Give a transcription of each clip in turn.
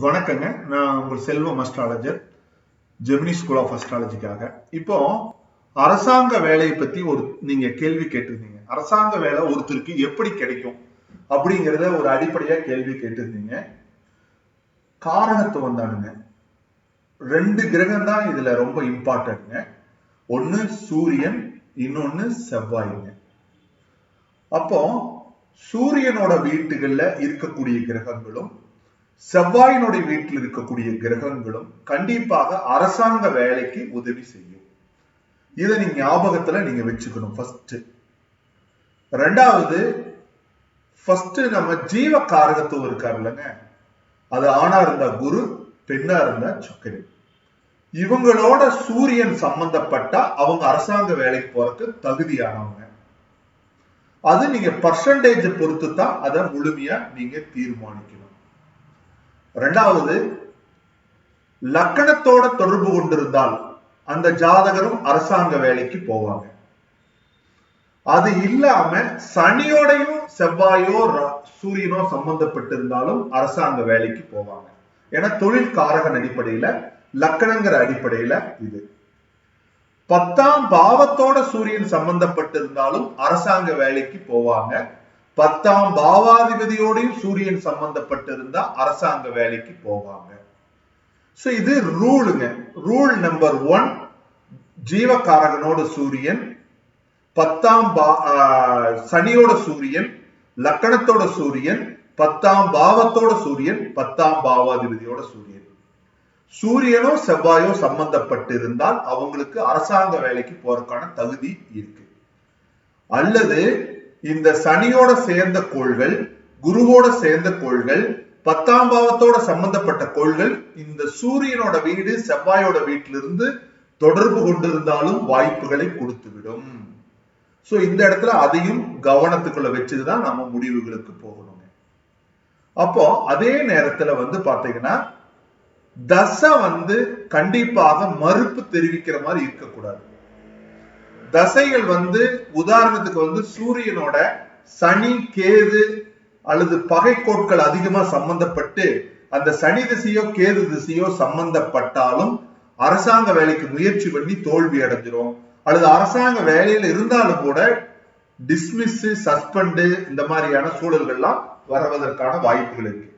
வணக்கங்க. நான் உங்கள் Selvam astrologer Gemini school of அஸ்ட்ராலஜிக்காக இப்போ அரசாங்க வேலையை பத்தி ஒரு நீங்க கேள்வி கேட்டிருந்தீங்க. அரசாங்க வேலை ஒருத்தருக்கு எப்படி கிடைக்கும்? அப்படிங்கிறத ஒரு அடிப்படையா கேள்வி கேட்டிருந்தீங்க. காரணத்துவம் தானுங்க ரெண்டு கிரகம் தான் இதுல ரொம்ப இம்பார்ட்டன்ட்ங்க ஒன்னு சூரியன் இன்னொன்னு செவ்வாய்ங்க. அப்போ சூரியனோட வீட்டுகள்ல இருக்கக்கூடிய கிரகங்களும் செவ்வாயினுடைய வீட்டில் இருக்கக்கூடிய கிரகங்களும் கண்டிப்பாக அரசாங்க வேலைக்கு உதவி செய்யும். இதை நீங்க ஞாபகத்துல நீங்க வச்சுக்கணும் ஃபர்ஸ்ட் ரெண்டாவது ஃபர்ஸ்ட் நம்ம ஜீவ காரகத்துவம் இருக்கார் இல்லைங்க. அது ஆணா இருந்தா குரு பெண்ணா இருந்தா சுக்கரன். இவங்களோட சூரியன் சம்பந்தப்பட்டா அவங்க அரசாங்க வேலைக்கு போறதுக்கு தகுதியானவங்க. அது நீங்க பர்சன்டேஜ் பொறுத்து தான் அதை முழுமையா நீங்க தீர்மானிக்கணும். ரெண்டாவது லக்கணத்தோட தொடர்பு கொண்டிருந்தால் அந்த ஜாதகரும் அரசாங்க வேலைக்கு போவாங்க. அது இல்லாம சனியோடையும் செவ்வாயோ ர- சூரியனோ சம்பந்தப்பட்டிருந்தாலும் அரசாங்க வேலைக்கு போவாங்க. ஏன்னா தொழில் காரகன் அடிப்படையில லக்கணங்கிற அடிப்படையில இது. பத்தாம் பாவத்தோட சூரியன் சம்பந்தப்பட்டிருந்தாலும் அரசாங்க வேலைக்கு போவாங்க. பத்தாம் பாவாதிபதியோடையும் சூரியன் சம்பந்தப்பட்டிருந்தா அரசாங்க வேலைக்கு போவாங்க. சோ இது ரூலுங்க. ரூல் நம்பர் ஒன் ஜீவகாரகனோட சூரியன் பத்தாம் பா- ஆஹ் சனியோட சூரியன் லக்கணத்தோட சூரியன் பத்தாம் பாவத்தோட சூரியன் பத்தாம் பாவாதிபதியோட சூரியன். சூரியனோ செவ்வாயோ சம்பந்தப்பட்டிருந்தால் அவங்களுக்கு அரசாங்க வேலைக்கு போறதுக்கான தகுதி இருக்கு. அல்லது இந்த சனியோட சேர்ந்த கோள்கள் குருவோட சேர்ந்த கோள்கள் பத்தாம் பாவத்தோட சம்பந்தப்பட்ட கோள்கள் இந்த சூரியனோட வீடு செவ்வாயோட வீட்டிலிருந்து தொடர்பு கொண்டிருந்தாலும் வாய்ப்புகளை கொடுத்துவிடும். சோ இந்த இடத்துல அதையும் கவனத்துக்குள்ள வச்சுதான் நம்ம முடிவுகளுக்கு போகணுங்க. அப்போ அதே நேரத்துல வந்து பாத்தீங்கன்னா தசை வந்து கண்டிப்பாக மறுப்பு தெரிவிக்கிற மாதிரி இருக்கக்கூடாது. தசைகள் வந்து உதாரணத்துக்கு வந்து சூரியனோட சனி கேது அல்லது பகைக்கோட்கள் அதிகமா சம்பந்தப்பட்டு அந்த சனி திசையோ கேது திசையோ சம்பந்தப்பட்டாலும் அரசாங்க வேலைக்கு முயற்சி பண்ணி தோல்வி அடைஞ்சிரும். அல்லது அரசாங்க வேலையில இருந்தாலும் கூட டிஸ்மிஸ் சஸ்பெண்டு இந்த மாதிரியான சூழல்கள்லாம் வருவதற்கான வாய்ப்புகள் இருக்கு.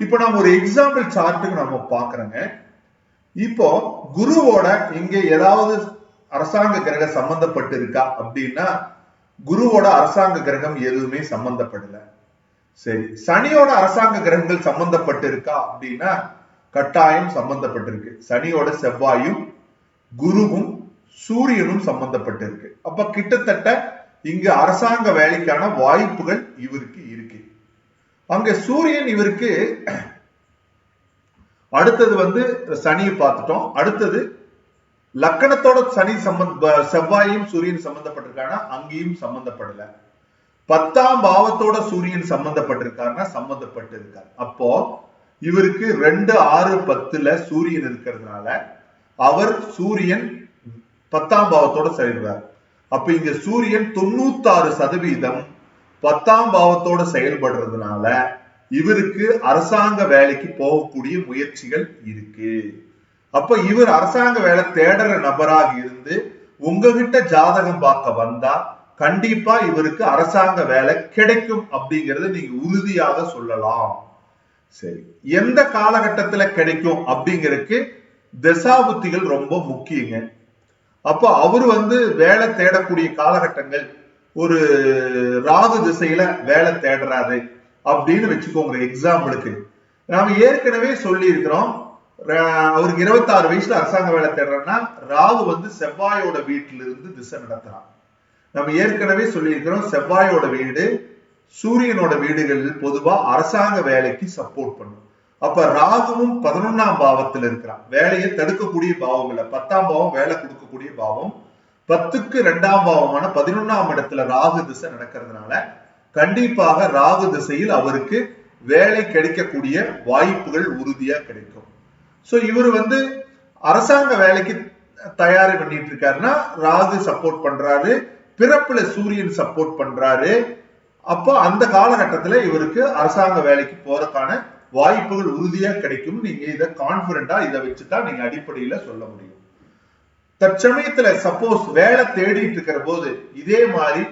இப்போ நம்ம ஒரு எக்ஸாம்பிள் சார்ட்டுக்கு நம்ம பாக்குறோங்க இப்போ குருவோட இங்க ஏதாவது அரசாங்க கிரகம் சம்பந்தப்பட்டு இருக்கா அப்படின்னா குருவோட அரசாங்க கிரகம் எதுவுமே சம்பந்தப்படல. சரி சனியோட அரசாங்க கிரகங்கள் சம்பந்தப்பட்டு இருக்கா அப்படின்னா கட்டாயம் சம்பந்தப்பட்டிருக்கு. சனியோட செவ்வாயும் குருவும் சூரியனும் சம்பந்தப்பட்டிருக்கு. அப்ப கிட்டத்தட்ட இங்க அரசாங்க வேலைக்கான வாய்ப்புகள் இவருக்கு இருக்கு. அங்க சூரியன் இவருக்கு அடுத்தது வந்து சனியை பார்த்துட்டோம். அடுத்தது லக்கணத்தோட சனி சம்பந்த செவ்வாயும் சூரியன் சம்பந்தப்பட்டிருக்கானா அங்கேயும் சம்பந்தப்படல. பத்தாம் பாவத்தோட சூரியன் சம்பந்தப்பட்டிருக்காருன்னா சம்பந்தப்பட்டிருக்கார் அப்போ இவருக்கு ரெண்டு ஆறு பத்துல சூரியன் இருக்கிறதுனால அவர் சூரியன் பத்தாம் பாவத்தோட செயல்படுறார் அப்ப இங்க சூரியன் தொண்ணூத்தாறு சதவீதம் பத்தாம் பாவத்தோட செயல்படுறதுனால இவருக்கு அரசாங்க வேலைக்கு போகக்கூடிய முயற்சிகள் இருக்கு. அப்ப இவர் அரசாங்க வேலை தேடுற நபராக இருந்து உங்ககிட்ட ஜாதகம் பார்க்க வந்தா கண்டிப்பா இவருக்கு அரசாங்க வேலை கிடைக்கும் அப்படிங்கறத நீங்க உறுதியாக சொல்லலாம். சரி எந்த காலகட்டத்துல கிடைக்கும் அப்படிங்கறதுக்கு தசாபுத்திகள் ரொம்ப முக்கியங்க. அப்போ அவர் வந்து வேலை தேடக்கூடிய காலகட்டங்கள் ஒரு ராகு திசையில வேலை தேடுறாரு அப்படின்னு வச்சுக்கோங்க எக்ஸாம்பிளுக்கு நாம ஏற்கனவே சொல்லி இருக்கிறோம் அவருக்கு இருபத்தாறு வயசுல அரசாங்க வேலை தேடுறேன்னா ராகு வந்து செவ்வாயோட வீட்டுல இருந்து திசை நடத்துறான். நம்ம ஏற்கனவே சொல்லியிருக்கிறோம் செவ்வாயோட வீடு சூரியனோட வீடுகள் பொதுவா அரசாங்க வேலைக்கு சப்போர்ட் பண்ணும். அப்ப ராகுவும் பதினொன்னாம் பாவத்தில் இருக்கிறான். வேலையை தடுக்கக்கூடிய பாவம் இல்லை. பத்தாம் பாவம் வேலை கொடுக்கக்கூடிய பாவம். பத்துக்கு ரெண்டாம் பாவமான பதினொன்னாம் இடத்துல ராகு திசை நடக்கிறதுனால கண்டிப்பாக ராகு திசையில் அவருக்கு வேலை கிடைக்கக்கூடிய வாய்ப்புகள் உறுதியா கிடைக்கும். சோ இவர் வந்து அரசாங்க வேலைக்கு தயாரி பண்ணிட்டு இருக்காருன்னா ராகு சப்போர்ட் பண்றாரு பிறப்புல சூரியன் சப்போர்ட் பண்றாரு. அப்போ அந்த காலகட்டத்துல இவருக்கு அரசாங்க வேலைக்கு போறதுக்கான வாய்ப்புகள் உறுதியா கிடைக்கும். நீங்க இதை கான்பிடண்டா இதை வச்சுதான் நீங்க அடிப்படையில சொல்ல முடியும். தற்சமயத்துல சப்போஸ் வேலை தேடிட்டு இருக்கிற போது இதே மாதிரி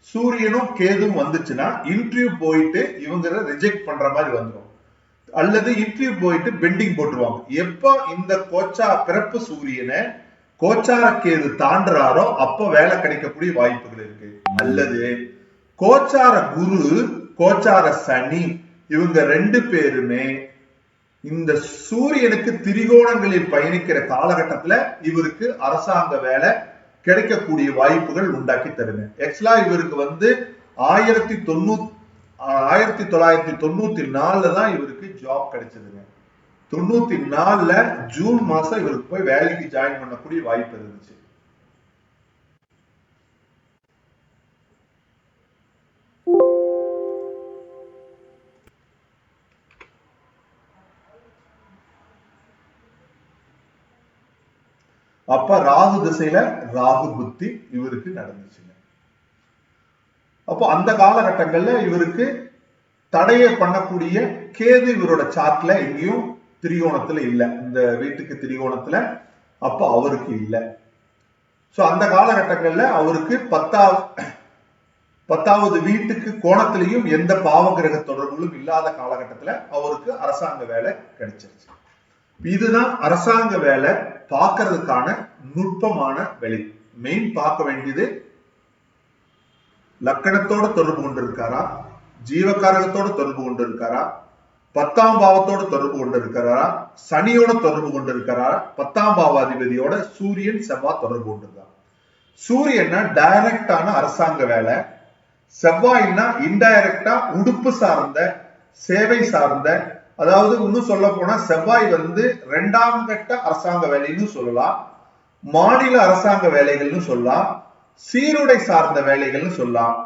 சூரியனும் கேதும் வந்துச்சுன்னா இன்டர்வியூ போயிட்டு இவங்க ரிஜெக்ட் பண்ற மாதிரி வந்துடும் அல்லது இன்டர்வியூ போயிட்டு பெண்டிங் போட்டுருவாங்க. எப்ப இந்த கோச்சா பிறப்பு சூரியனை கோச்சாரக்கேது தாண்டுறாரோ அப்ப வேலை கிடைக்கக்கூடிய வாய்ப்புகள் இருக்கு. அல்லது கோச்சார குரு கோச்சார சனி இவங்க ரெண்டு பேருமே இந்த சூரியனுக்கு திரிகோணங்களில் பயணிக்கிற காலகட்டத்துல இவருக்கு அரசாங்க வேலை கிடைக்கக்கூடிய வாய்ப்புகள் உண்டாக்கி தருங்க. ஆக்சுவலா இவருக்கு வந்து ஆயிரத்தி தொண்ணூத்தி ஆயிரத்தி தொள்ளாயிரத்தி தொண்ணூத்தி நாலுல தான் இவருக்கு ஜாப் கிடைச்சதுங்க. தொண்ணூத்தி நாலுல ஜூன் மாசம் இவருக்கு போய் வேலைக்கு ஜாயின் பண்ணக்கூடிய வாய்ப்பு இருந்துச்சு. அப்ப ராகு திசையில ராகு புத்தி இவருக்கு நடந்துச்சுங்க. அப்போ அந்த காலகட்டங்கள்ல இவருக்கு தடையை பண்ணக்கூடிய கேது இவரோட சார்ட்ல எங்கேயும் திரிகோணத்துல இல்லை. இந்த வீட்டுக்கு திரிகோணத்துல அப்ப அவருக்கு இல்லை. ஸோ அந்த காலகட்டங்கள்ல அவருக்கு பத்தாவது பத்தாவது வீட்டுக்கு கோணத்திலையும் எந்த பாவகிரக தொடர்புகளும் இல்லாத காலகட்டத்துல அவருக்கு அரசாங்க வேலை கிடைச்சிருச்சு. இதுதான் அரசாங்க வேலை பார்க்கறதுக்கான நுட்பமான வெளி. மெயின் பார்க்க வேண்டியது லக்கணத்தோட தொடர்பு கொண்டிருக்காரா? ஜீவகாரகத்தோட தொடர்பு கொண்டிருக்காரா? பத்தாம் பாவத்தோட தொடர்பு கொண்டு இருக்கிறாரா சனியோட தொடர்பு கொண்டிருக்கிறாரா பத்தாம் பாவாதிபதியோட சூரியன் செவ்வாய் தொடர்பு கொண்டிருக்கார்? சூரியன்னா டைரக்டான அரசாங்க வேலை. செவ்வாய்னா இன்டைரக்டா உடுப்பு சார்ந்த சேவை சார்ந்த. அதாவது இன்னும் சொல்ல போனா செவ்வாய் வந்து இரண்டாம் கட்ட அரசாங்க வேலைன்னு சொல்லலாம். மாநில அரசாங்க வேலைகள்னு சொல்லலாம். சீருடை சார்ந்த வேலைகள்னு சொல்லலாம்.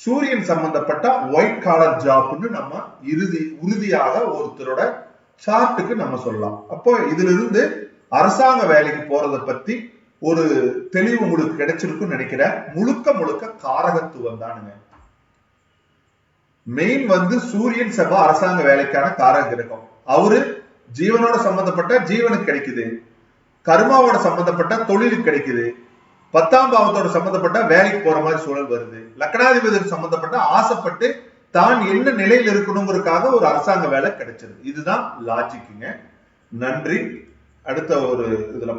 சூரியன் சம்பந்தப்பட்ட ஒயிட் காலர் ஜாப்னு நம்ம இறுதி உறுதியாக ஒருத்தரோட சார்ட்டுக்கு நம்ம சொல்லலாம். அப்போ இதுல இருந்து அரசாங்க வேலைக்கு போறதை பத்தி ஒரு தெளிவு உங்களுக்கு கிடைச்சிருக்குன்னு நினைக்கிறேன். முழுக்க முழுக்க காரகத்துவம் தானுங்க. மெயின் வந்து சூரியன் செவ்வாய் அரசாங்க வேலைக்கான காரக கிரகம் அவரு ஜீவனோட சம்பந்தப்பட்ட ஜீவனுக்கு கிடைக்குது. கர்மாவோட சம்பந்தப்பட்ட தொழிலுக்கு கிடைக்குது. பத்தாம் பாவத்தோட சம்பந்தப்பட்ட வேலைக்கு போற மாதிரி சூழல் வருது. லக்னாதிபதி சம்பந்தப்பட்ட ஆசைப்பட்டு தான் என்ன நிலையில் இருக்கணுங்கிறதுக்காக ஒரு அரசாங்க வேலை கிடைச்சிருது இதுதான் லாஜிக்குங்க நன்றி. அடுத்த ஒரு இதுல